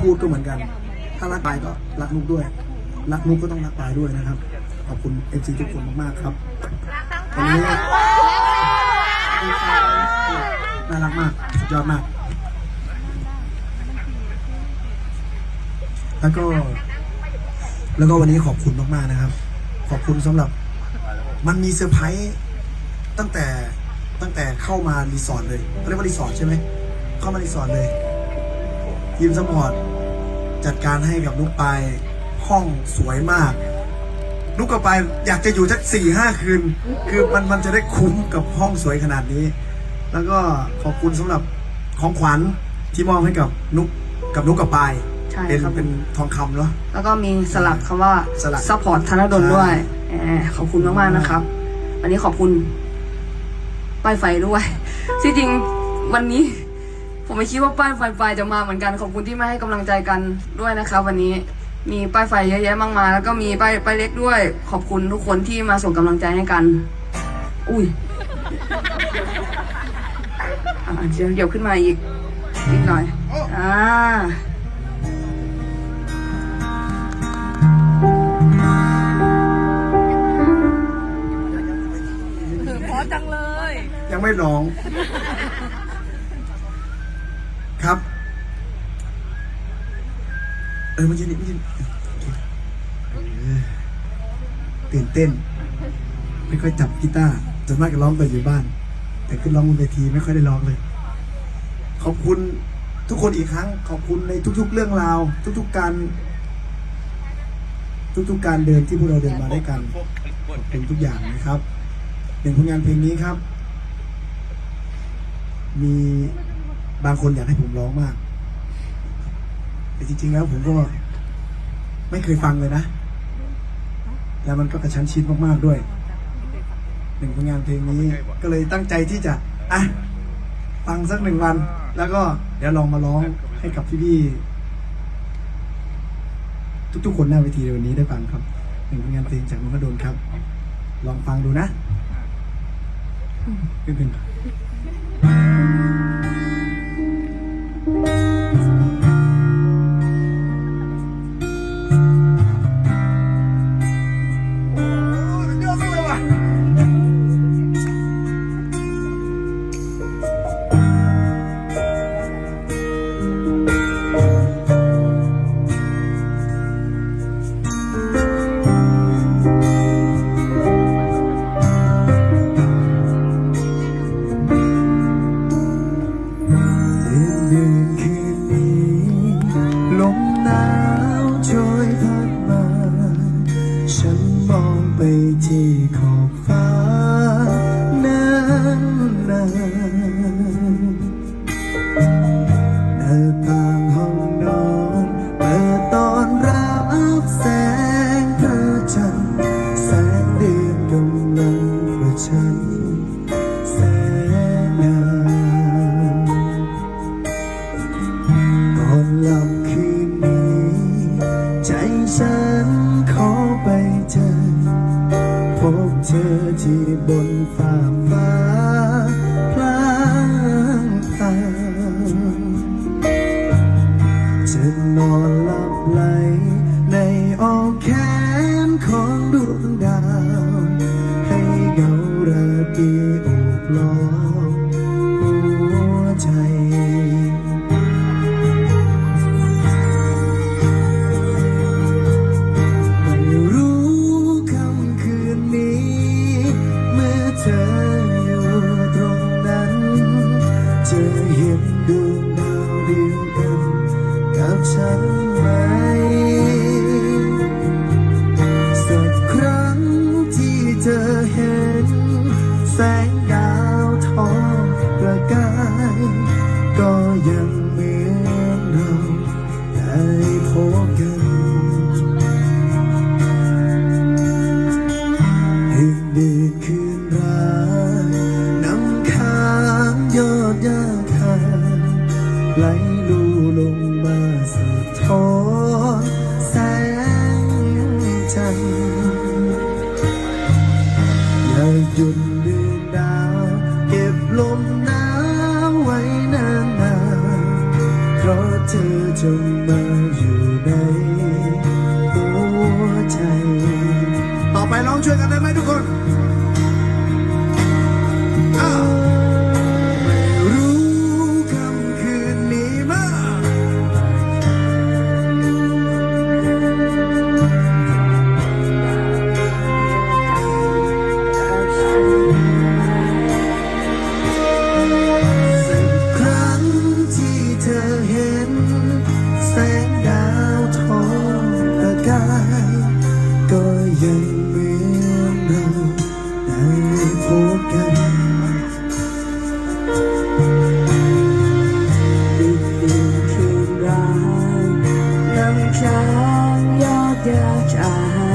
พูดก็เหมือนกัน ถ้ารักปายก็รักนุกด้วย รักนุกก็ต้องรักปายด้วยนะครับ ขอบคุณเอฟซีทุกคนมากๆครับวันนี้น่ารักมากสุดยอดมาก แล้วก็ แล้วก็วันนี้ขอบคุณมากๆนะครับ ขอบคุณสำหรับ มันมีเซอร์ไพรส์ตั้งแต่ตั้งแต่เข้ามารีสอร์ทเลยเขาเรียกว่ารีสอร์ทใช่ไหมเข้ามารีสอร์ทเลย ทีมสปอร์ตจัดการให้กับนุกปายห้องสวยมาก นุกกับปายอยากจะอยู่สักสี่ห้าคืน คือมันมันจะได้คุ้มกับห้องสวยขนาดนี้ แล้วก็ขอบคุณสำหรับของขวัญที่มอบให้กับนุกกับนุกกับปายใช่เป็นครับเป็นทองคำเนาะแล้วก็มีสลักคำว่าสลักซัพพอร์ตธนดลด้วยใช่แหมขอบคุณมากๆนะครับ วันนี้ขอบคุณป้ายไฟด้วยที่จริงวันนี้ ผมไม่คิดว่าป้ายไฟไฟจะมาเหมือนกันขอบคุณที่มาให้กำลังใจกันด้วยนะครับวันนี้มีป้ายไฟเยอะแยะมากมายแล้วก็มีป้ายป้ายเล็กด้วย ขอบคุณทุกคนที่มาส่งกำลังใจให้กัน อุ้ยอะเดี๋ยวเดี๋ยวขึ้นมาอีกนิดหน่อยอ่าเพราะจังเลยยังไม่ร้อง ครับ เออมันยืนนี่มันยืนเตื่นเต้น ไม่ค่อยจับกีตาร์ส่วนมากจะร้องแต่อยู่บ้าน แต่ขึ้นร้องบนเวทีไม่ค่อยได้ร้องเลย ขอบคุณทุกคนอีกครั้ง ขอบคุณในทุก ๆ เรื่องราว ทุก ๆ การ ทุก ๆ การเดินที่พวกเราเดินมาด้วยกันขอบคุณทุกอย่างนะครับหนึ่งผลงานเพลงนี้ครับ มี บางคนอยากให้ผมร้องมาก แต่จริง ๆ แล้วผมก็ไม่เคยฟังเลยนะ แล้วมันก็กระชั้นชิดมากๆด้วย หนึ่งผลงานเพลงนี้ ก็เลยตั้งใจที่จะอะฟังสักหนึ่งวัน แล้วก็เดี๋ยวลองมาร้องให้กับพี่ๆทุกๆ คนหน้าเวทีในวันนี้ได้ฟังครับ หนึ่งผลงานเพลงจากนพดลครับ ลองฟังดูนะไม่เป็นไก่ กับ จุดเดือนดาว เก็บลมหนาวไว้นานๆเพราะเธอจะมา ดื่นคืน